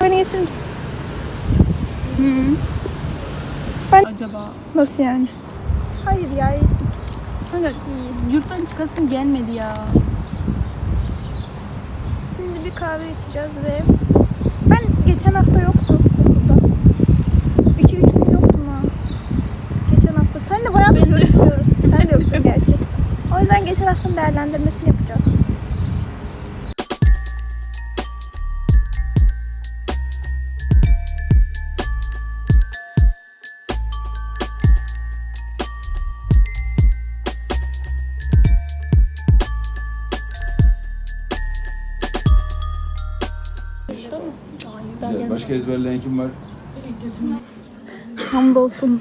Beni getirir misin? Acaba? Nasıl yani? Hayır ya iyisin. Kanka yurttan çıkasın gelmedi ya. Şimdi bir kahve içeceğiz ve ben geçen hafta yoktum okulda. 2-3 gün yoktum ha. Geçen hafta. Sen de bayağı bir görüşmüyoruz. Sen de yoktun gerçi. O yüzden geçen haftanın değerlendirmesini yapacağız. Başka ezberleyen kim var? Hamdolsun.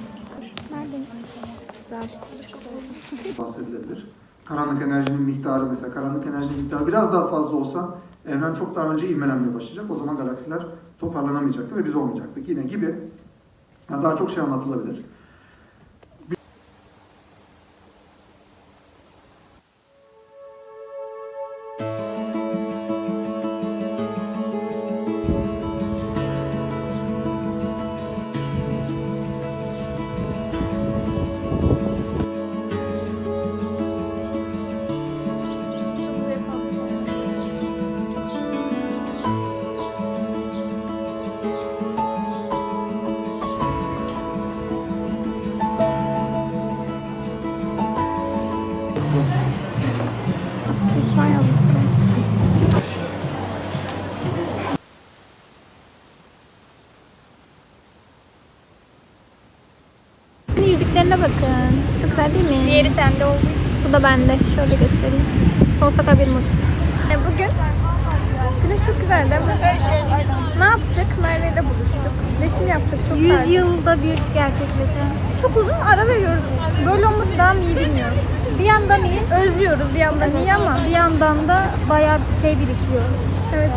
bahsedilebilir. Karanlık enerjinin miktarı mesela karanlık enerjinin miktarı biraz daha fazla olsa evren çok daha önce ivmelenmeye başlayacak. O zaman galaksiler toparlanamayacaktı ve biz olmayacaktık. Yine gibi yani daha çok şey anlatılabilir. Yüzüklerine bakın. Çok güzel değil mi? Diğeri sende olduğu için. Bu da bende. Şöyle göstereyim. Son sakal benim olacak. Bugün güneş çok güzeldi ama ne yaptık? Merve ile buluştuk. Resim yaptık. Çok 100 güzeldi. yılda bir gerçekleşen. Çok uzun ara veriyoruz. Böyle olması daha mı iyi bilmiyorum. Bir yandan iyi, Özlüyoruz bir yandan iyi ama. bir yandan da bayağı şey birikiyor. Evet.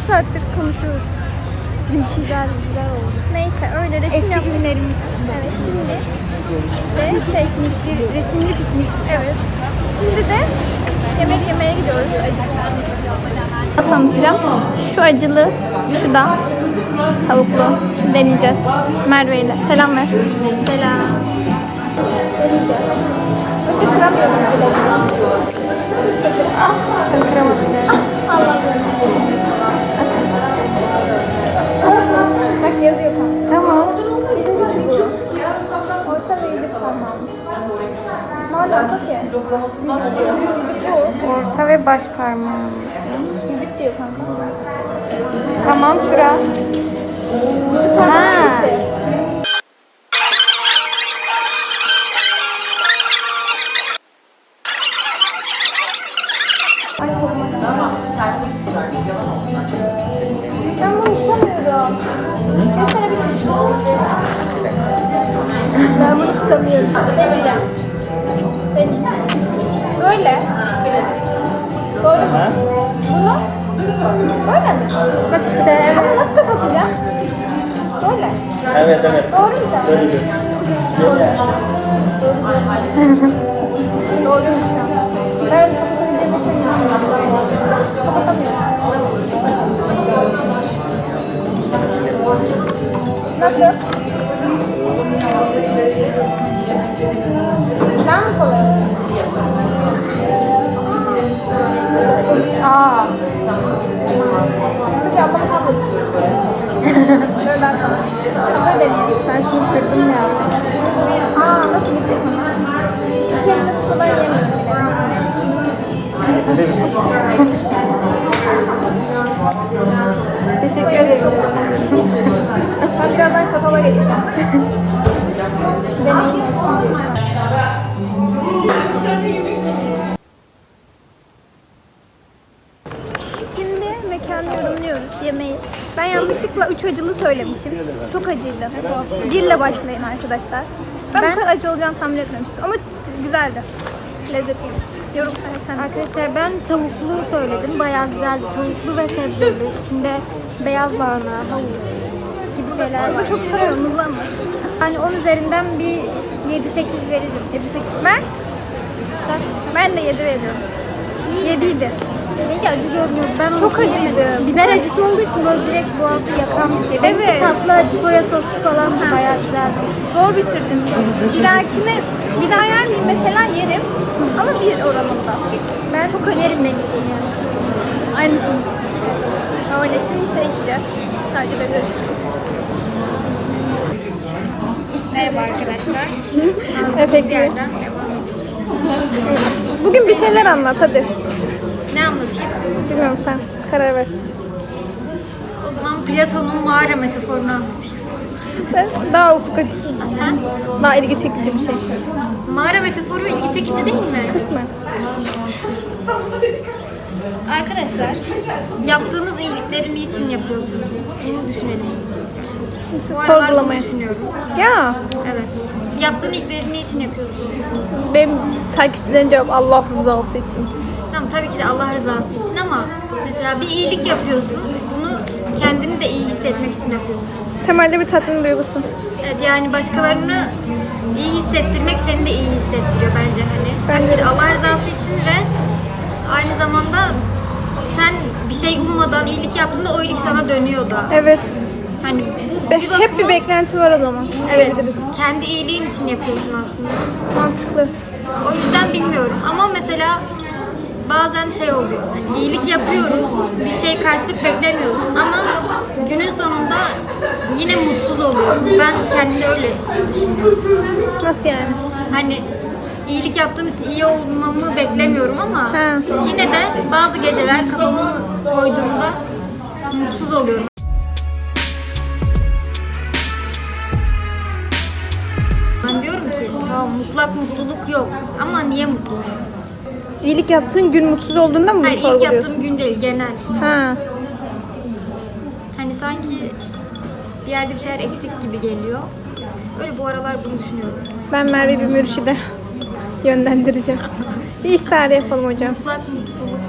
3 saattir konuşuyoruz. Güzel, güzel oldu. Neyse öyle resim Eski yaptık. günlerim Evet şimdi de şey resimli piknik. Evet. Şimdi de yemek yemeye gidiyoruz. Nasıl anlatacağım? Şu acılı, şu da tavuklu. Şimdi deneyeceğiz. Merve ile. Selam ver. Selam. Deneyeceğiz. İyi. Bu. Orta ve baş parmağım. Yüzük diyor kanka. Tamam, şura. Ha. Evet evet. Doğru mu? Böyle bir. Doğruymuş ya. Ben kapatabileceğimi düşünmüyorum. Kapatamıyorum. Nasıl? Ben mi kolay? Aa. Söylemişim. Çok acıydı. Birle başlayın arkadaşlar. Ben, Ben- bu kadar acı olacağını tahmin etmemiştim ama güzeldi. Lezzetliymiş. Yorum evet, sen. Arkadaşlar ben tavuklu söyledim. Bayağı güzeldi. Tavuklu ve sebzeli. İçinde beyaz lahana, havuç gibi şeyler var. Bu çok tutamıyorum hızlanma. Hani 10 üzerinden bir 7-8 veririm. 7 8. Ben? Ben de 7 veriyorum. 7 idi. Rengi acı görünüyor. Ben onu Çok yemedim. acıydı. Biber acısı olduğu için böyle direkt boğazı yakan bir şey. Benimki Evet. tatlı acı soya sosu falan da bayağı güzeldi. Zor bitirdim. Bir dahakine bir daha yer miyim mesela yerim. Ama bir oranında. Ben çok yerim benimkini yani. Aynısını. Öyle şimdi çay içeceğiz. Çaycıda görüşürüz. Merhaba arkadaşlar. Efekt yerden devam Bugün bir şeyler anlat hadi. Bilmiyorum sen karar ver. O zaman Platon'un mağara metaforunu anlatayım. Sen daha ufuk Ha? daha ilgi çekici bir şey. Mağara metaforu ilgi çekici değil mi? Kısmen. Arkadaşlar, yaptığınız iyilikleri niçin yapıyorsunuz? Bunu düşünelim. Bu aralar bunu Sorgulamaya. düşünüyorum. Ya Evet. Yaptığın iyilikleri niçin yapıyorsun? benim takipçilerin cevap Allah rızası için. Tamam tabii ki de Allah rızası için ama mesela bir iyilik yapıyorsun. Bunu kendini de iyi hissetmek için yapıyorsun. Temelde bir tatmin duygusu. Evet yani başkalarını iyi hissettirmek seni de iyi hissettiriyor bence hani. Tabii ki de Allah rızası için ve aynı zamanda sen bir şey ummadan iyilik yaptığında o iyilik sana dönüyor da. Evet. Hani bu Be- bir hep bir bakıma- beklenti var o zaman. Evet, kendi iyiliğin için yapıyorsun aslında. Mantıklı. O yüzden bilmiyorum ama mesela bazen şey oluyor. Hani iyilik yapıyoruz, bir şey karşılık beklemiyorsun ama günün sonunda yine mutsuz oluyorsun. Ben kendimde öyle düşünüyorum. Nasıl yani? Hani iyilik yaptığım için iyi olmamı beklemiyorum ama Ha. yine de bazı geceler kafamı koyduğumda mutsuz oluyorum. Ben diyorum ki tamam mutlak mutluluk yok ama niye mutluyum? İyilik yaptığın gün mutsuz olduğunda mı bunu Hayır ilk sorguluyorsun? yaptığım gün değil genel. Ha. Hani sanki bir yerde bir şeyler eksik gibi geliyor. Böyle bu aralar bunu düşünüyorum. Ben Merve bir mürşide yönlendireceğim. Bir istihare yapalım hocam. Mutlak mutluluk.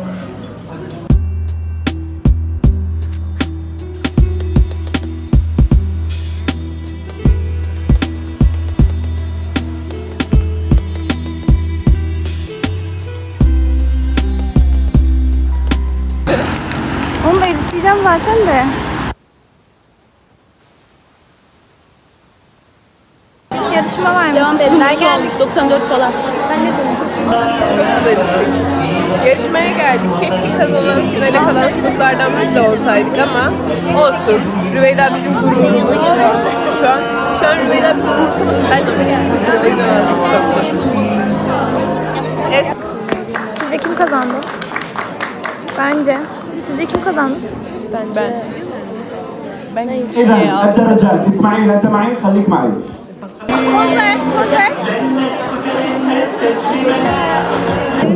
Zaten de. Yarışma varmış dediler geldik. 94 falan. Ben ne dedim? güzel iştik. Yarışmaya geldik. Keşke kazanan finale kalan sınıflardan biz de olsaydık ama olsun. Rüveyda bizim gururumuz. Şu an, şu an Rüveyda bizim gururumuz. Ben de yüzden aldık Es Sizce kim kazandı? Bence. Sizce kim kazandı? ben. Ben اذا الدرجات اسماعيل انت معي خليك معي Poz ver, poz ver.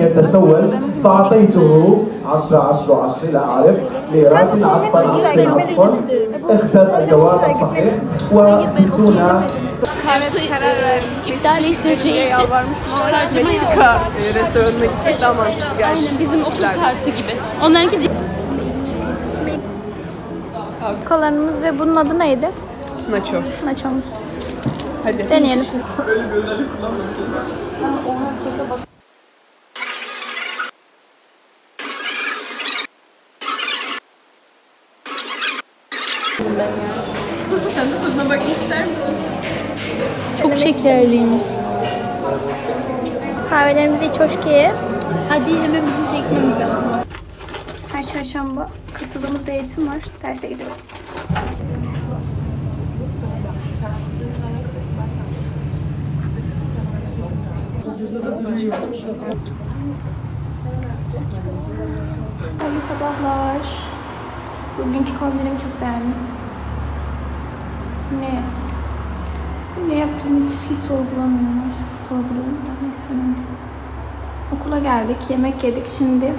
يتسول فاعطيته 10 10 10 لا اعرف ليرات عطفا عطف عطف اختر الجواب الصحيح و60 Kartı iptal ettireceği için harcama yok. Meksika e, restoranına gitmek daha mantıklı geldi. Aynen bizim okul kartı gibi. Onlarınki de Kalanımız ve bunun adı neydi? Nacho. Naçomuz. Hadi. Deneyelim. Sen de tadına bakmak ister misin? çok şekerliymiş. Kahvelerimizi iç hoş ki. Hadi hemen bizim çekmemiz lazım. Çarşamba katıldığımız bir eğitim var. Derse gidiyoruz. Hayırlı sabahlar. Bugünkü kombinimi çok beğendim. Ne? Ne yaptığımı hiç, hiç sorgulamıyorum. Sorguluyorum neyse. Okula geldik, yemek yedik. Şimdi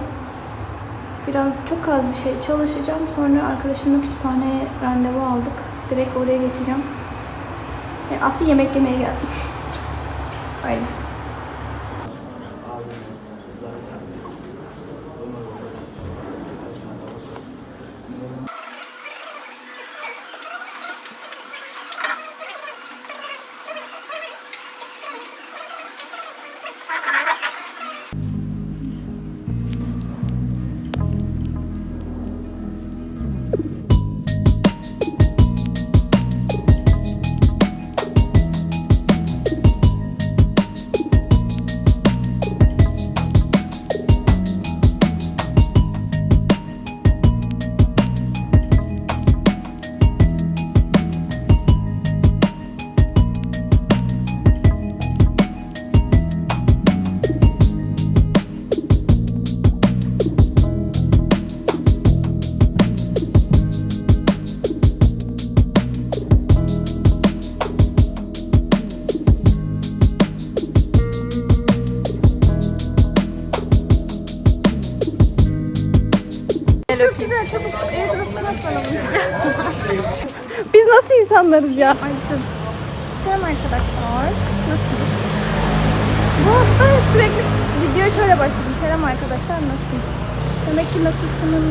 biraz çok az bir şey çalışacağım. Sonra arkadaşımla kütüphaneye randevu aldık. Direkt oraya geçeceğim. E, aslında yemek yemeye geldim. Öyle. Nasıl insanlarız ya? Ayşe. Selam arkadaşlar. Nasılsınız? Bu hafta sürekli videoya şöyle başladım. Selam arkadaşlar nasılsın? Demek ki nasılsının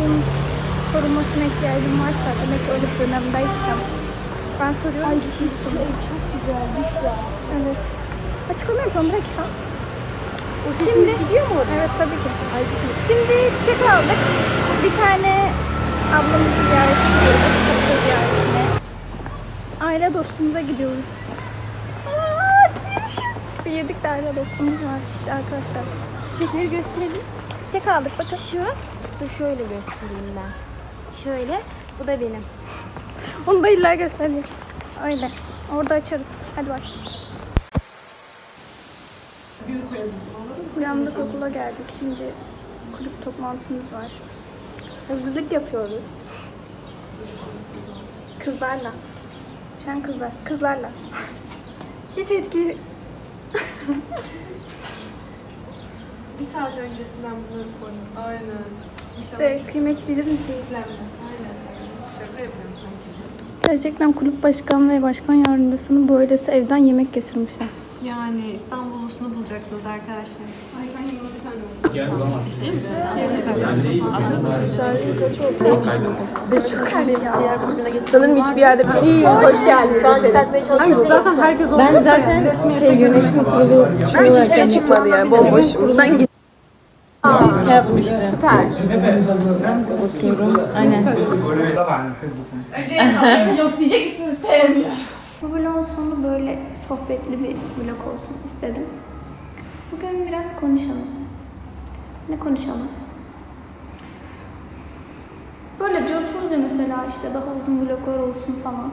korunmasına ihtiyacım varsa, demek ki öyle bir dönemdeysem. Ben soruyorum. Ay şey çok güzel. Büşra. Evet. Açıklama yapalım bir dakika. Şimdi gidiyor mu Evet tabii ki. Şimdi çiçek aldık. Bir tane ablamızı ziyaret ediyoruz. Kapı ziyaretine. Aile dostumuza gidiyoruz. Aa, büyümüşüz. Büyüdük de aile dostumuz var işte arkadaşlar. Çiçekleri gösterelim. Çiçek aldık bakın. Şu. Dur şöyle göstereyim ben. Şöyle. Bu da benim. Onu da illa göstereceğim. Öyle. Orada açarız. Hadi bak. Uyandık okula geldik. Şimdi kulüp toplantımız var. Hazırlık yapıyoruz. Kızlarla. Şu an kızlar. Kızlarla. Hiç etki... Bir saat öncesinden bunları koydum. Aynen. İşte kıymet bilir misiniz? Aynen. Şaka yapıyorum sanki. Gerçekten kulüp başkanı ve başkan yardımcısını böylesi evden yemek getirmişler. Yani İstanbul ulusunu bulacaksınız arkadaşlar. Sanırım hiçbir yerde Hoş geldin. Şu an çıkartmaya çalışıyorum. Ben zaten şey yönetim kurulu hiç hiçbir şey çıkmadı yani bomboş. Buradan git. şey yapmıştı. Süper. Bakıyorum. Aynen. Bu vlogun sonu böyle sohbetli bir vlog olsun istedim. Bugün biraz konuşalım. Ne konuşalım? Böyle diyorsunuz ya mesela işte daha uzun vloglar olsun falan.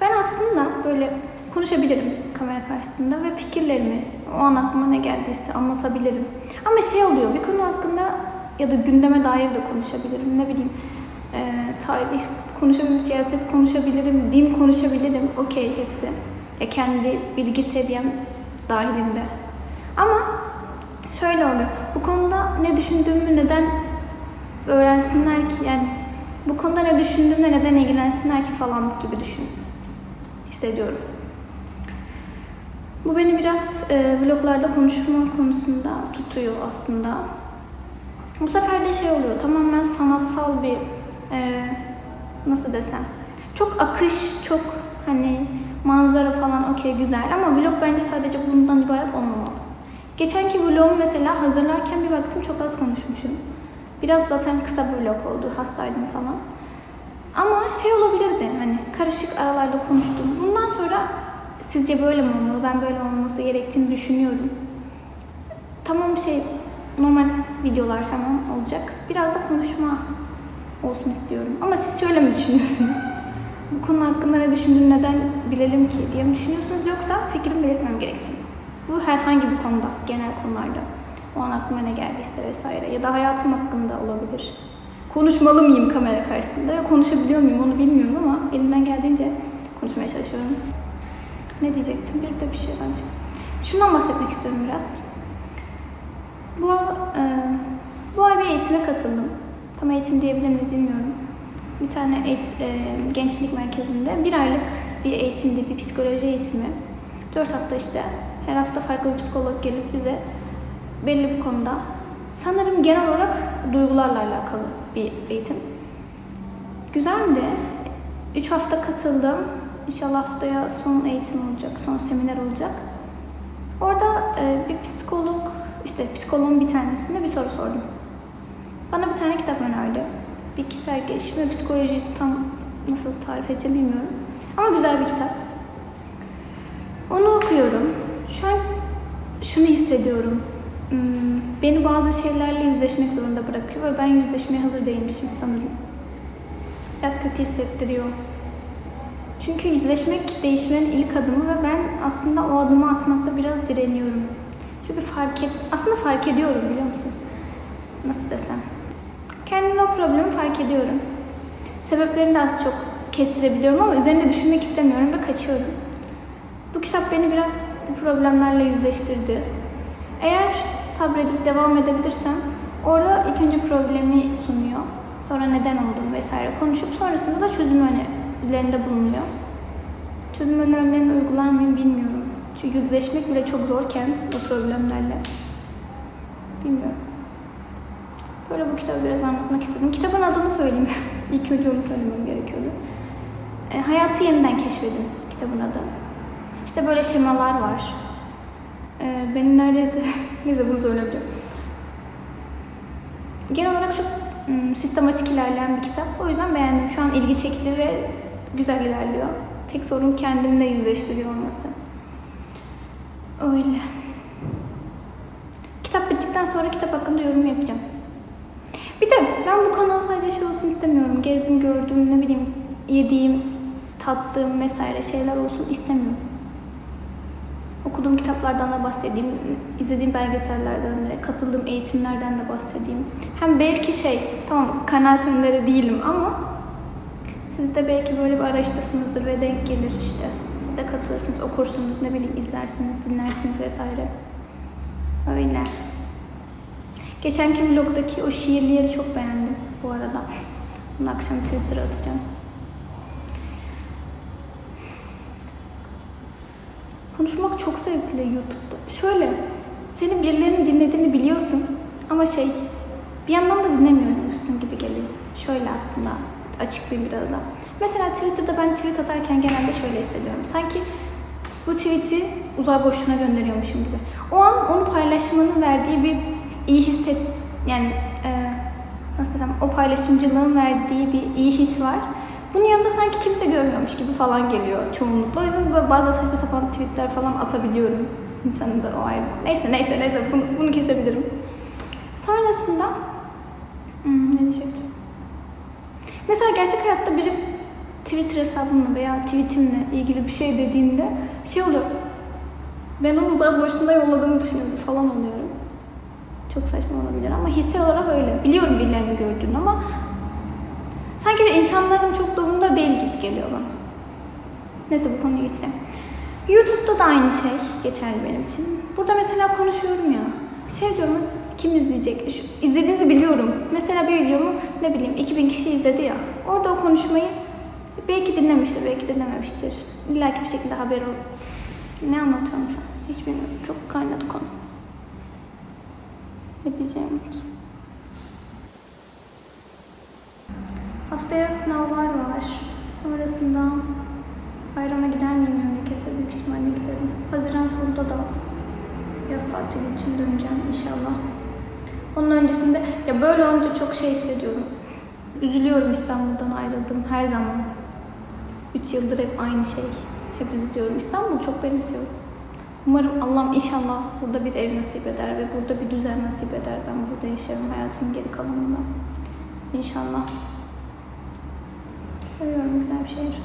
Ben aslında böyle konuşabilirim kamera karşısında ve fikirlerimi o an aklıma ne geldiyse anlatabilirim. Ama şey oluyor bir konu hakkında ya da gündeme dair de konuşabilirim. Ne bileyim e, tarih konuşabilirim, siyaset konuşabilirim, din konuşabilirim. Okey hepsi. Ya kendi bilgi seviyem dahilinde. Ama şöyle oluyor. Bu konuda ne düşündüğümü neden öğrensinler ki yani bu konuda ne düşündüğümle neden ilgilensinler ki falan gibi düşün hissediyorum. Bu beni biraz e, vloglarda konuşma konusunda tutuyor aslında. Bu sefer de şey oluyor tamamen sanatsal bir e, nasıl desem çok akış çok hani manzara falan okey güzel ama vlog bence sadece bundan ibaret olmamalı. Geçenki vlogumu mesela hazırlarken bir baktım çok az konuşmuşum. Biraz zaten kısa bir vlog oldu hastaydım falan. Ama şey olabilirdi hani karışık aralarda konuştum. Bundan sonra sizce böyle mi olmalı? Ben böyle olması gerektiğini düşünüyorum. Tamam şey normal videolar tamam olacak. Biraz da konuşma olsun istiyorum. Ama siz şöyle mi düşünüyorsunuz? Bu konu hakkında ne düşündüğünü neden bilelim ki diye mi düşünüyorsunuz yoksa fikrimi belirtmem gereksin. Bu herhangi bir konuda, genel konularda. O an aklıma ne geldiyse vesaire ya da hayatım hakkında olabilir. Konuşmalı mıyım kamera karşısında ya konuşabiliyor muyum onu bilmiyorum ama elimden geldiğince konuşmaya çalışıyorum. Ne diyecektim? Bir de bir şey bence. Şundan bahsetmek istiyorum biraz. Bu, e, bu ay bir eğitime katıldım. Tam eğitim diyebilir miyiz bilmiyorum. Bir tane eğit- e, gençlik merkezinde bir aylık bir eğitimdi, bir psikoloji eğitimi. Dört hafta işte her hafta farklı bir psikolog gelip bize belli bir konuda sanırım genel olarak duygularla alakalı bir eğitim. Güzeldi. Üç hafta katıldım. İnşallah haftaya son eğitim olacak, son seminer olacak. Orada e, bir psikolog, işte psikologun bir tanesinde bir soru sordum. Bana bir tane kitap önerdi. Bir kişisel gelişim ve psikoloji tam nasıl tarif edeceğim bilmiyorum. Ama güzel bir kitap. Onu okuyorum. Şu an şunu hissediyorum. Hmm, Beni bazı şeylerle yüzleşmek zorunda bırakıyor ve ben yüzleşmeye hazır değilmişim sanırım. Biraz kötü hissettiriyor. Çünkü yüzleşmek değişmenin ilk adımı ve ben aslında o adımı atmakta biraz direniyorum. Çünkü fark et, aslında fark ediyorum biliyor musunuz? Nasıl desem? Kendimde o problemi fark ediyorum. Sebeplerini de az çok kestirebiliyorum ama üzerinde düşünmek istemiyorum ve kaçıyorum. Bu kitap beni biraz bu problemlerle yüzleştirdi. Eğer sabredip devam edebilirsem Orada ilk önce problemi sunuyor. Sonra neden olduğunu vesaire konuşup sonrasında da çözüm önerilerinde bulunuyor. Çözüm önerilerini uygular mıyım bilmiyorum. Çünkü yüzleşmek bile çok zorken bu problemlerle. Bilmiyorum. Böyle bu kitabı biraz anlatmak istedim. Kitabın adını söyleyeyim. İlk önce onu söylemem gerekiyordu. E, Hayatı Yeniden Keşfedin kitabın adı. İşte böyle şemalar var. E, benim neredeyse, neyse bunu söyleyebilirim. Genel olarak çok sistematik ilerleyen bir kitap. O yüzden beğendim. Şu an ilgi çekici ve güzel ilerliyor. Tek sorun kendimle yüzleştiriyor olması. Öyle. Kitap bittikten sonra kitap hakkında yorum yapacağım. Ben bu kanal sadece şey olsun istemiyorum. Gezdim, gördüğüm, ne bileyim, yediğim, tattığım vesaire şeyler olsun istemiyorum. Okuduğum kitaplardan da bahsedeyim, izlediğim belgesellerden de, katıldığım eğitimlerden de bahsedeyim. Hem belki şey, tamam kanaatimlere değilim ama siz de belki böyle bir araçtasınızdır ve denk gelir işte. Siz de katılırsınız, okursunuz, ne bileyim izlersiniz, dinlersiniz vesaire. Öyle. Geçenki vlogdaki o şiirli yeri çok beğendim bu arada. Bunu akşam Twitter'a atacağım. Konuşmak çok zevkli YouTube'da. Şöyle, seni birilerinin dinlediğini biliyorsun ama şey, bir yandan da dinlemiyormuşsun gibi geliyor. Şöyle aslında, açıklayayım biraz da. Mesela Twitter'da ben tweet atarken genelde şöyle hissediyorum. Sanki bu tweet'i uzay boşluğuna gönderiyormuşum gibi. O an onu paylaşmanın verdiği bir iyi hisset, yani e, nasıl desem, o paylaşımcılığın verdiği bir iyi his var. Bunun yanında sanki kimse görmüyormuş gibi falan geliyor çoğunlukla. O yüzden bazen saçma sapan tweetler falan atabiliyorum. İnsanın da o ayrı. Neyse neyse neyse bunu, bunu kesebilirim. Sonrasında hmm, ne diyecektim? Mesela gerçek hayatta biri Twitter hesabımla veya tweetimle ilgili bir şey dediğinde şey oluyor. Ben onu uzay boşluğuna yolladığımı düşünüyorum falan oluyorum. Çok saçma olabilir ama hissel olarak öyle. Biliyorum birilerini gördüğünü ama sanki insanların çok da umurunda değil gibi geliyor bana. Neyse bu konuya geçeceğim. YouTube'da da aynı şey geçerli benim için. Burada mesela konuşuyorum ya. Şey diyorum kim izleyecek? Şu, izlediğinizi biliyorum. Mesela bir videomu ne bileyim 2000 kişi izledi ya. Orada o konuşmayı belki dinlemiştir, belki dinlememiştir. İlla ki bir şekilde haber ol. Ne anlatıyorum şu an? Hiç bilmiyorum. Çok kaynadı konu. Unuttum. Haftaya sınavlar var. Sonrasında bayrama gider miyim memlekete? Büyük ihtimalle giderim. Haziran sonunda da yaz tatili için döneceğim inşallah. Onun öncesinde ya böyle olunca çok şey hissediyorum. Üzülüyorum İstanbul'dan ayrıldım her zaman. 3 yıldır hep aynı şey. Hep üzülüyorum. İstanbul'u çok benimsiyorum. Umarım Allah'ım inşallah burada bir ev nasip eder ve burada bir düzen nasip eder. Ben burada yaşarım hayatımın geri kalanında. İnşallah. Seviyorum güzel bir şehir.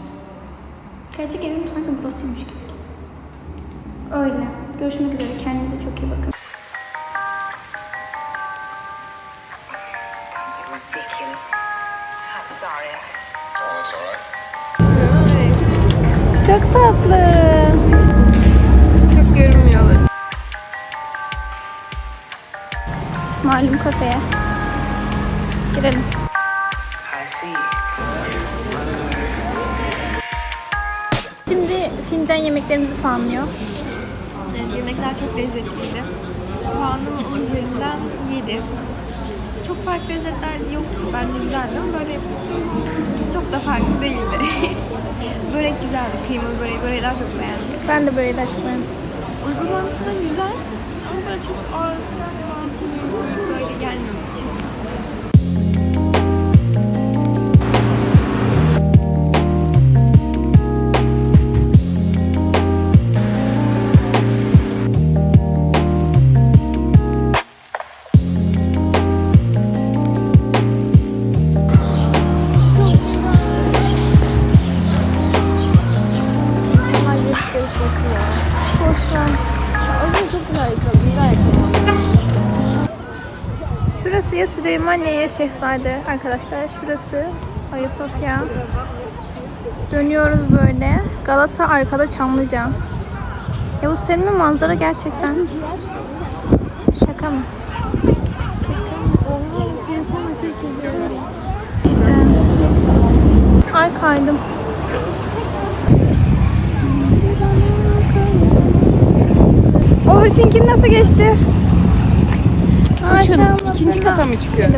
Gerçek evim sanki burasıymış gibi. Öyle. Görüşmek üzere. Kendinize çok iyi bakın. ridiculous. I'm sorry. Çok tatlı. Kafeye. Girelim. Şimdi fincan yemeklerimizi puanlıyor. Yemekler çok lezzetliydi. Puanım 10 üzerinden 7. Çok farklı lezzetler yoktu. Bence güzeldi ama böyle çok da farklı değildi. börek güzeldi. Kıymalı böreği, böreği daha çok beğendim. Ben de böyle daha çok beğendim. Uygulaması da güzel ama böyle çok ağır mantı böyle реально интересно. Пошла. Burası ya Süleymaniye Şehzade arkadaşlar. Şurası Ayasofya. Dönüyoruz böyle. Galata arkada Çamlıca. Ya bu senin manzara gerçekten. Şaka mı? İşte. Ay kaydım. Overthinking nasıl geçti? Uçun. İkinci kata mı çıkıyor?